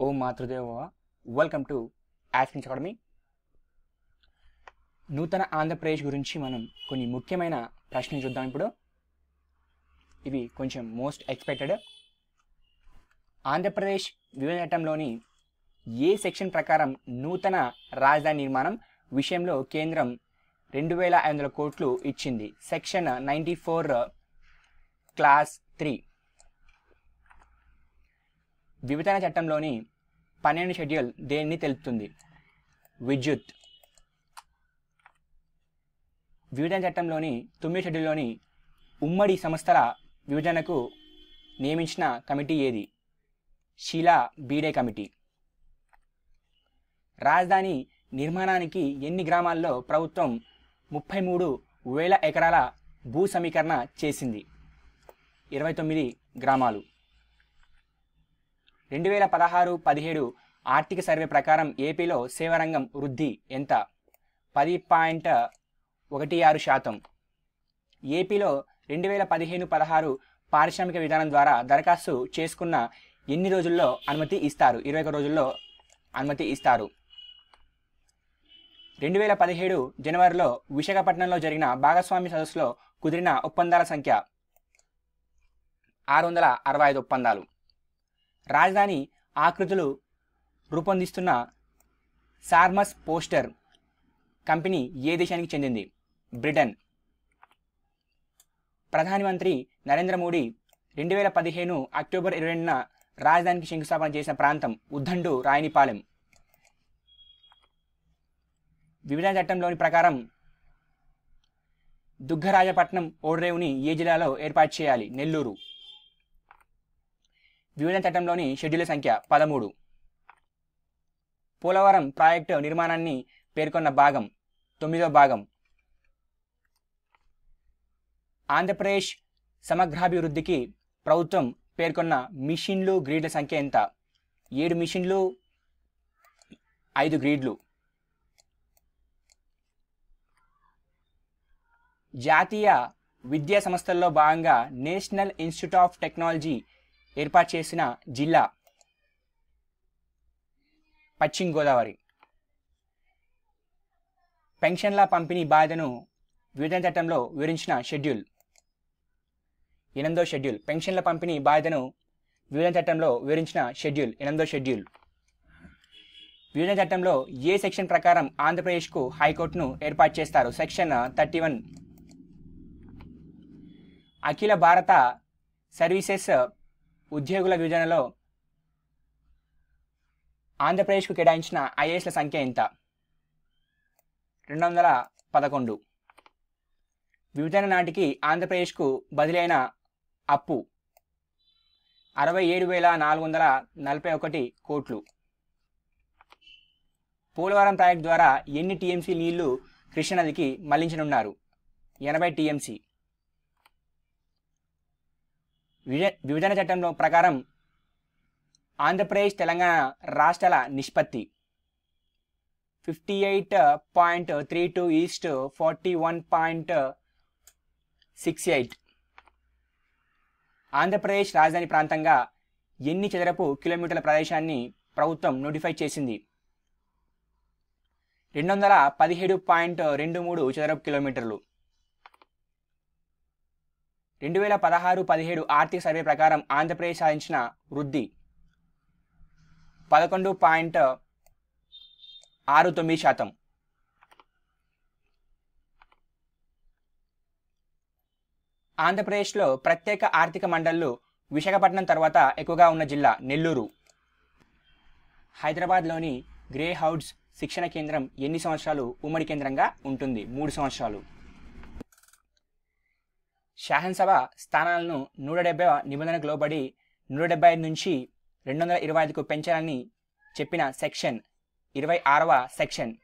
ఓ మాతృదేవ. Welcome to యాస్కిన్స్ academy నూతన ఆంధ్రప్రదేశ్ గురించి మనం కొన్ని ముఖ్యమైన ప్రశ్నలు చూద్దాం ఇప్పుడు. ఇవి కొంచెం మోస్ట్ ఎక్స్పెక్టెడ్ ఆంధ్రప్రదేశ్ విభజనటంలోని ఏ సెక్షన్ ప్రకారం నూతన రాజధాని నిర్మాణం విషయంలో కేంద్రం రెండు వేల ఐదు వందల కోట్లు ఇచ్చింది? Section ninety four clause three విభజన చట్టంలోని పన్నెండు షెడ్యూల్ దేన్ని తెలుపుతుంది? విద్యుత్. విభజన చట్టంలోని తొమ్మిది షెడ్యూల్లోని ఉమ్మడి సంస్థల విభజనకు నియమించిన కమిటీ ఏది? షీలా బీడే కమిటీ. రాజధాని నిర్మాణానికి ఎన్ని గ్రామాల్లో ప్రభుత్వం ముప్పై మూడు వేల ఎకరాల భూ సమీకరణ చేసింది? ఇరవై తొమ్మిది గ్రామాలు. రెండు వేల పదహారు పదిహేడు ఆర్థిక సర్వే ప్రకారం ఏపీలో సేవారంగం వృద్ధి ఎంత? పది పాయింట్ ఒకటి ఆరు శాతం. ఏపీలో రెండు వేల పదిహేను పదహారు పారిశ్రామిక విధానం ద్వారా దరఖాస్తు చేసుకున్న ఎన్ని రోజుల్లో అనుమతి ఇస్తారు? ఇరవై ఒక రోజుల్లో అనుమతి ఇస్తారు. రెండు వేల పదిహేడు జనవరిలో విశాఖపట్నంలో జరిగిన భాగస్వామి సదస్సులో కుదిరిన ఒప్పందాల సంఖ్య ఆరు వందల అరవై ఐదు ఒప్పందాలు. రాజధాని ఆకృతులు రూపొందిస్తున్న సార్మస్ పోస్టర్ కంపెనీ ఏ దేశానికి చెందింది? బ్రిటన్. ప్రధానమంత్రి నరేంద్ర మోడీ రెండు వేల పదిహేను అక్టోబర్ ఇరవై రెండున రాజధానికి శంకుస్థాపన చేసిన ప్రాంతం ఉద్దండు రాయనిపాలెం. విభజన చట్టంలోని ప్రకారం దుగ్గరాజపట్నం ఓడరేవుని ఏ జిల్లాలో ఏర్పాటు చేయాలి? నెల్లూరు. విభజన చట్టంలోని షెడ్యూల్ సంఖ్య పదమూడు. పోలవరం ప్రాజెక్టు నిర్మాణాన్ని పేర్కొన్న భాగం తొమ్మిదో భాగం. ఆంధ్రప్రదేశ్ సమగ్రాభివృద్ధికి ప్రభుత్వం పేర్కొన్న మిషన్లు గ్రీడ్ల సంఖ్య ఎంత? ఏడు మిషన్లు ఐదు గ్రీడ్లు. జాతీయ విద్యా సంస్థల్లో భాగంగా నేషనల్ ఇన్స్టిట్యూట్ ఆఫ్ టెక్నాలజీ ఏర్పాటు చేసిన జిల్లా పశ్చిమ గోదావరి. పెన్షన్ల పంపిణీ బాధ్యతను విభజన చట్టంలో వివరించిన షెడ్యూల్. ఎనిమిదో షెడ్యూల్. పెన్షన్ల పంపిణీ బాధ్యతను విభజన చట్టంలో వివరించిన షెడ్యూల్. ఎనిమిదో షెడ్యూల్. విభజన చట్టంలో ఏ సెక్షన్ ప్రకారం ఆంధ్రప్రదేశ్కు హైకోర్టును ఏర్పాటు చేస్తారు? Section thirty one. అఖిల భారత సర్వీసెస్ ఉద్యోగుల విభజనలో ఆంధ్రప్రదేశ్కు కేటాయించిన ఐఏఎస్ల సంఖ్య ఎంత? రెండు వందల పదకొండు. విభజన నాటికి ఆంధ్రప్రదేశ్కు బదిలైన అప్పు అరవై ఏడు వేల నాలుగు వందల నలభై ఒకటి కోట్లు. పోలవరం ప్రాజెక్టు ద్వారా ఎన్ని టీఎంసీ నీళ్ళు కృష్ణానదికి మళ్ళించనున్నారు? ఎనభై టీఎంసీ. విభజన చట్టంలో ప్రకారం ఆంధ్రప్రదేశ్ తెలంగాణ రాష్ట్రాల నిష్పత్తి. Fifty eight point three two is to forty one point six eight. Andhra Pradesh రాజధాని ప్రాంతంగా ఎన్ని చదరపు కిలోమీటర్ల ప్రదేశాన్ని ప్రభుత్వం నోటిఫై చేసింది? రెండు వందల పదిహేడు పాయింట్ రెండు మూడు చదరపు కిలోమీటర్లు. రెండు వేల పదహారు పదిహేడు ఆర్థిక సర్వే ప్రకారం ఆంధ్రప్రదేశ్ సాధించిన వృద్ధి పదకొండు పాయింట్ ఆరు తొమ్మిది శాతం. ఆంధ్రప్రదేశ్లో ప్రత్యేక ఆర్థిక మండళ్ళు విశాఖపట్నం తర్వాత ఎక్కువగా ఉన్న జిల్లా నెల్లూరు. హైదరాబాద్లోని గ్రే హౌడ్స్ శిక్షణ కేంద్రం ఎన్ని సంవత్సరాలు ఉమ్మడి కేంద్రంగా ఉంటుంది? మూడు సంవత్సరాలు. శాసనసభ స్థానాలను నూట డెబ్బై నిబంధనకు లోబడి నూట డెబ్బై ఐదు నుంచి రెండు వందల ఇరవై ఐదుకు పెంచాలని చెప్పిన సెక్షన్ ఇరవై ఆరవ సెక్షన్.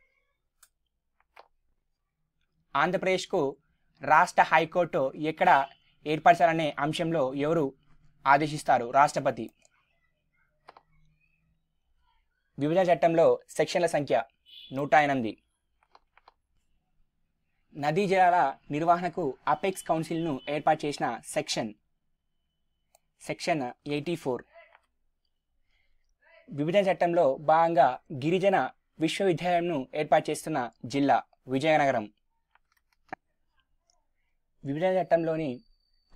ఆంధ్రప్రదేశ్కు రాష్ట్ర హైకోర్టు ఎక్కడ ఏర్పరచాలనే అంశంలో ఎవరు ఆదేశిస్తారు? రాష్ట్రపతి. విభజన చట్టంలో సెక్షన్ల సంఖ్య నూట ఎనిమిది. నదీ జలాల నిర్వహణకు అపెక్స్ కౌన్సిల్ను ఏర్పాటు చేసిన సెక్షన్. Section eighty four. విభజన చట్టంలో భాగంగా గిరిజన విశ్వవిద్యాలయంను ఏర్పాటు చేస్తున్న జిల్లా విజయనగరం. విభజన చట్టంలోని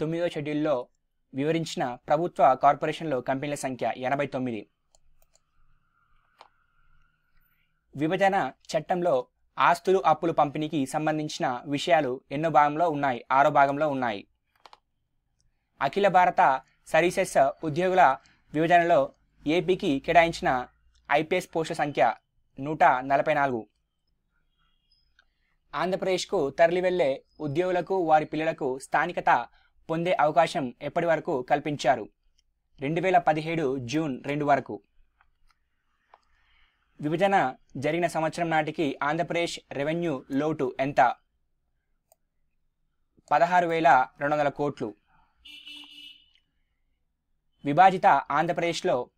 తొమ్మిదో షెడ్యూల్లో వివరించిన ప్రభుత్వ కార్పొరేషన్లో కంపెనీల సంఖ్య ఎనభై తొమ్మిది. విభజన చట్టంలో ఆస్తులు అప్పులు పంపిణీకి సంబంధించిన విషయాలు ఎన్నో భాగంలో ఉన్నాయి ఆరో భాగంలో ఉన్నాయి. అఖిల భారత సర్వీసెస్ ఉద్యోగుల విభజనలో ఏపీకి కేటాయించిన ఐపీఎస్ పోస్టుల సంఖ్య నూట నలభై నాలుగు. ఆంధ్రప్రదేశ్కు తరలి వెళ్ళే ఉద్యోగులకు వారి పిల్లలకు స్థానికత పొందే అవకాశం ఎప్పటి వరకు కల్పించారు? రెండు వేల పదిహేడు జూన్ రెండు వరకు. విభజన జరిగిన సంవత్సరం నాటికి ఆంధ్రప్రదేశ్ రెవెన్యూ లోటు ఎంత? పదహారు వేల రెండు వందల కోట్లు. విభాజిత ఆంధ్రప్రదేశ్లో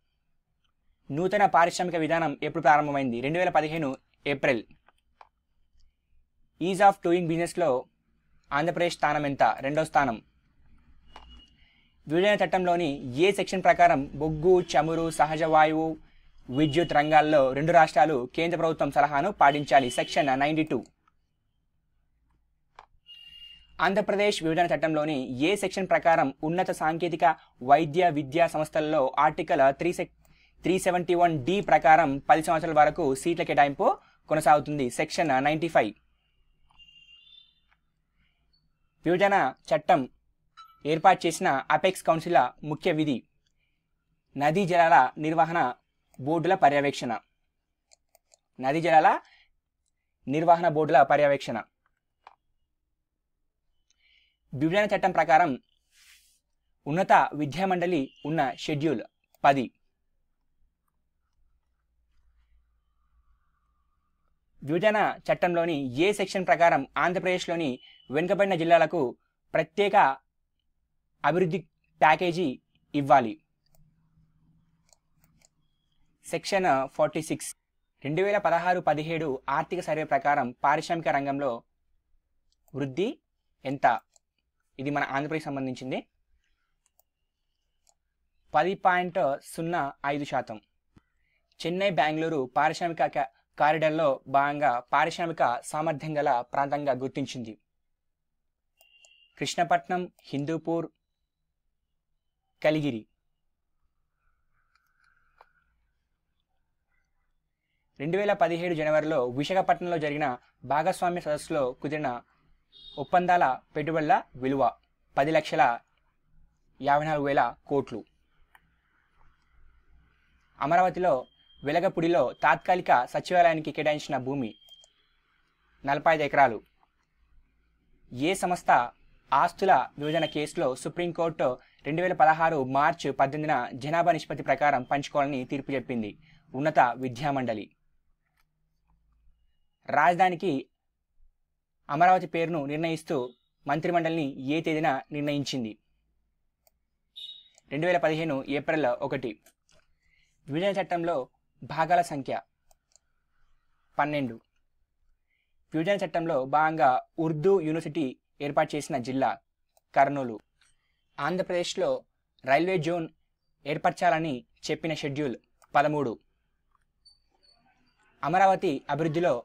నూతన పారిశ్రామిక విధానం ఎప్పుడు ప్రారంభమైంది? రెండు వేల పదిహేను ఏప్రిల్. ఈజ్ ఆఫ్ డూయింగ్ బిజినెస్లో ఆంధ్రప్రదేశ్ స్థానం ఎంత? రెండో స్థానం. విభజన చట్టంలోని ఏ సెక్షన్ ప్రకారం బొగ్గు చమురు సహజ వాయువు విద్యుత్ రంగాల్లో రెండు రాష్ట్రాలు కేంద్ర ప్రభుత్వం సలహాను పాటించాలి. Section ninety two. ఆంధ్రప్రదేశ్ విభజన చట్టంలోని ఏ సెక్షన్ ప్రకారం ఉన్నత సాంకేతిక వైద్య విద్యా సంస్థల్లో article three sec three seventy one D ప్రకారం పది సంవత్సరాల వరకు సీట్ల కేటాయింపు కొనసాగుతుంది. Section ninety five. విభజన చట్టం ఏర్పాటు చేసిన అపెక్స్ కౌన్సిల్ ముఖ్య విధి. నదీ జలాల నిర్వహణ బోర్డుల పర్యవేక్షణ. నదీ జలాల నిర్వహణ బోర్డుల పర్యవేక్షణ. విభజన చట్టం ప్రకారం ఉన్నత విద్యామండలి ఉన్న షెడ్యూల్ పది. విభజన చట్టంలోని ఏ సెక్షన్ ప్రకారం ఆంధ్రప్రదేశ్లోని వెనుకబడిన జిల్లాలకు ప్రత్యేక అభివృద్ధి ప్యాకేజీ ఇవ్వాలి. సెక్షన్ ఫార్టీ సిక్స్ రెండు వేల పదహారు పదిహేడు ఆర్థిక సర్వే ప్రకారం పారిశ్రామిక రంగంలో వృద్ధి ఎంత? ఇది మన ఆంధ్రప్రదేశ్ సంబంధించింది. పది పాయింట్ సున్నా ఐదు శాతం. చెన్నై బెంగళూరు పారిశ్రామిక కా- కారిడార్లో భాగంగా పారిశ్రామిక సామర్థ్యం గల ప్రాంతంగా గుర్తించింది. కృష్ణపట్నం హిందూపూర్ కలిగిరి. రెండు వేల పదిహేడు జనవరిలో విశాఖపట్నంలో జరిగిన భాగస్వామ్య సదస్సులో కుదిరిన ఒప్పందాల పెట్టుబడుల విలువ పది లక్షల యాభై నాలుగు వేల కోట్లు. అమరావతిలో వెలగపూడిలో తాత్కాలిక సచివాలయానికి కేటాయించిన భూమి నలభై ఐదు ఎకరాలు. ఏ సంస్థ ఆస్తుల విభజన కేసులో సుప్రీంకోర్టు రెండు వేల పదహారు మార్చి పద్దెనిమిదిన జనాభా నిష్పత్తి ప్రకారం పంచుకోవాలని తీర్పు చెప్పింది ఉన్నత విద్యామండలి. రాజధానికి అమరావతి పేరును నిర్ణయిస్తూ మంత్రిమండలిని ఏ తేదీన నిర్ణయించింది? రెండు వేల పదిహేను ఏప్రిల్ ఒకటి. విభజన చట్టంలో భాగాల సంఖ్య పన్నెండు. విభజన చట్టంలో భాగంగా ఉర్దూ యూనివర్సిటీ ఏర్పాటు చేసిన జిల్లా కర్నూలు. ఆంధ్రప్రదేశ్లో రైల్వే జోన్ ఏర్పరచాలని చెప్పిన షెడ్యూల్ పదమూడు. అమరావతి అభివృద్ధిలో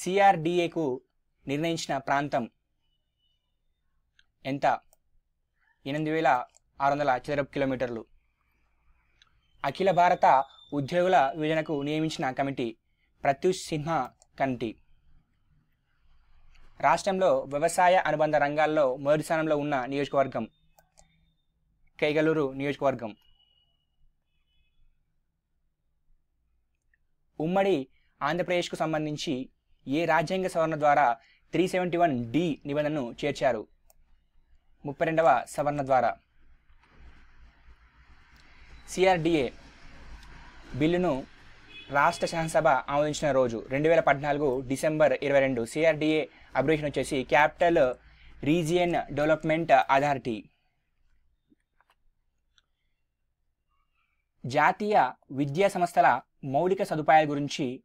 సిఆర్డిఏకు నిర్ణయించిన ప్రాంతం ఎంత? ఎనిమిది వేల ఆరు వందల చదరపు కిలోమీటర్లు. అఖిల భారత ఉద్యోగుల విభజనకు నియమించిన కమిటీ ప్రత్యూష్ సిన్హా కమిటీ. రాష్ట్రంలో వ్యవసాయ అనుబంధ రంగాల్లో మొదటి స్థానంలో ఉన్న నియోజకవర్గం కైగలూరు నియోజకవర్గం. ఉమ్మడి ఆంధ్రప్రదేశ్కు సంబంధించి ఏ రాజ్యాంగ సవరణ ద్వారా త్రీ సెవెంటీ వన్ డి నిబంధనను చేర్చారు? ముప్పై రెండవ సవరణ ద్వారా. సిఆర్డిఏ బిల్లును రాష్ట్ర శాసనసభ ఆమోదించిన రోజు రెండు వేల పద్నాలుగు డిసెంబర్ ఇరవై రెండు సిఆర్డిఏ అబ్రివేషన్ వచ్చేసి క్యాపిటల్ రీజియన్ డెవలప్మెంట్ అథారిటీ. జాతీయ విద్యా సంస్థల మౌలిక సదుపాయాల గురించి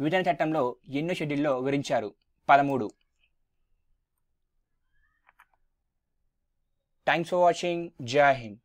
విభజన చట్టంలో ఎన్నో షెడ్యూల్లో వివరించారు. పదమూడు. థ్యాంక్స్ ఫర్ వాచింగ్ జై హింద్